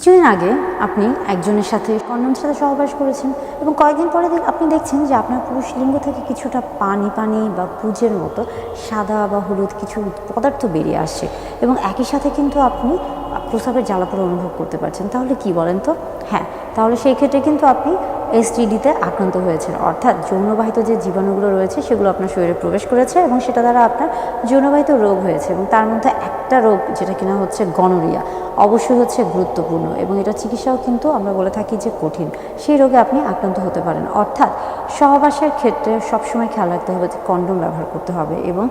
কিছুদিন আগে আপনি একজনের সাথে কন্ডম সাথে সহবাস করেছেন এবং কয়েকদিন পরে আপনি দেখছেন যে আপনার পুরুষ লিঙ্গ থেকে কিছুটা পানি পানি বা পুজের মতো সাদা বা হলুদ কিছু পদার্থ বেরিয়ে আসছে এবং একই সাথে কিন্তু আপনি প্রস্রাবের জ্বালাপোড়া অনুভব করতে পারছেন। তাহলে কি বলেন তো? হ্যাঁ তাহলে সেই ক্ষেত্রে কিন্তু আপনি এসটিডিতে আক্রান্ত হয়েছেন। অর্থাৎ যৌনবাহিত যে জীবাণুগুলো রয়েছে, সেগুলো আপনার শরীরে প্রবেশ করেছে এবং সেটা দ্বারা আপনার যৌনবাহিত রোগ হয়েছে এবং তার মধ্যে একটা রোগ যেটা কিনা হচ্ছে গনোরিয়া, অবশ্যই হচ্ছে গুরুত্বপূর্ণ এবং এটা চিকিৎসাও কিন্তু আমরা বলে থাকি যে কঠিন। সেই রোগে আপনি আক্রান্ত হতে পারেন। অর্থাৎ সহবাসের ক্ষেত্রে সবসময় খেয়াল রাখতে হবে যে কন্ডম ব্যবহার করতে হবে এবং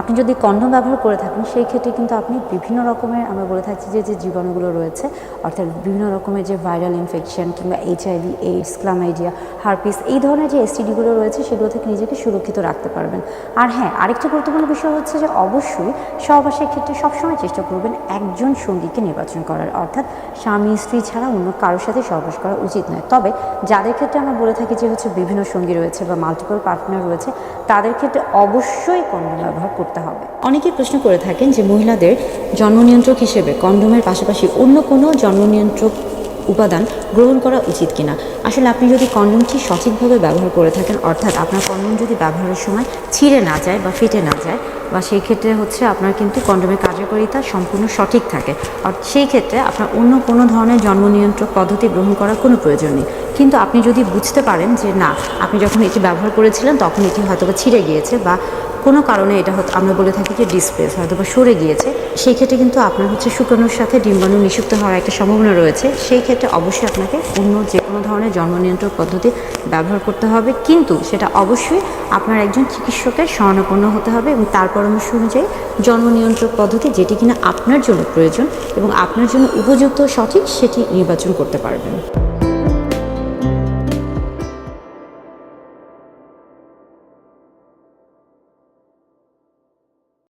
আপনি যদি কন্ডম ব্যবহার করে থাকেন, সেই ক্ষেত্রে কিন্তু আপনি বিভিন্ন রকমের আমরা বলে থাকি যে যে জীবাণুগুলো রয়েছে, অর্থাৎ বিভিন্ন রকমের যে ভাইরাল ইনফেকশন কিংবা এইচআইভি এইডস ক্লামাইডিয়া হারপিস এই ধরনের যে এসটিডিগুলো রয়েছে, সেগুলো থেকে নিজেকে সুরক্ষিত রাখতে পারবেন। আর হ্যাঁ আরেকটা গুরুত্বপূর্ণ বিষয় হচ্ছে যে অবশ্যই সহবাসের ক্ষেত্রে সবসময় চেষ্টা করবেন একজন সঙ্গীকে নির্বাচন করার, অর্থাৎ স্বামী, স্ত্রী ছাড়া অন্য কারোর সাথে সহবাস করা উচিত নয়। তবে যাদের ক্ষেত্রে আমরা বলে থাকি যে হচ্ছে বিভিন্ন সঙ্গী রয়েছে বা মাল্টিপল পার্টনার রয়েছে, তাদের ক্ষেত্রে অবশ্যই কন্ডম ব্যবহার করতে হবে। অনেকেই প্রশ্ন করে থাকেন যে মহিলাদের জন্ম নিয়ন্ত্রক হিসেবে কন্ডোমের পাশাপাশি অন্য কোনো জন্ম নিয়ন্ত্রক উপাদান গ্রহণ করা উচিত কিনা? আসলে আপনি যদি কন্ডমটি সঠিকভাবে ব্যবহার করে থাকেন, অর্থাৎ আপনার কন্ডম যদি ব্যবহারের সময় ছিঁড়ে না যায় বা ফেটে না যায়, বা সেই ক্ষেত্রে হচ্ছে আপনার কিন্তু কন্ডমের কার্যকারিতা সম্পূর্ণ সঠিক থাকে। আর সেই ক্ষেত্রে আপনার অন্য কোনো ধরনের জন্ম নিয়ন্ত্রক পদ্ধতি গ্রহণ করার কোনো প্রয়োজন নেই। কিন্তু আপনি যদি বুঝতে পারেন যে না, আপনি যখন এটি ব্যবহার করেছিলেন, তখন এটি হয়তো বা ছিঁড়ে গিয়েছে বা কোনো কারণে এটা হয়তো আমরা বলে থাকি যে ডিসপ্লেস হয়তো বা সরে গিয়েছে। সেই ক্ষেত্রে কিন্তু আপনার হচ্ছে শুক্রাণুর সাথে ডিম্বাণু নিষিক্ত হওয়ার একটা সম্ভাবনা রয়েছে। সেই ক্ষেত্রে অবশ্যই আপনাকে অন্য যে কোনো ধরনের জন্ম নিয়ন্ত্রক পদ্ধতি ব্যবহার করতে হবে। কিন্তু সেটা অবশ্যই আপনার একজন চিকিৎসকের শরণাপন্ন হতে হবে এবং তার পরামর্শ অনুযায়ী জন্ম নিয়ন্ত্রক পদ্ধতি যেটি কিনা আপনার জন্য প্রয়োজন এবং আপনার জন্য উপযুক্ত সঠিক সেটি নির্বাচন করতে পারবেন।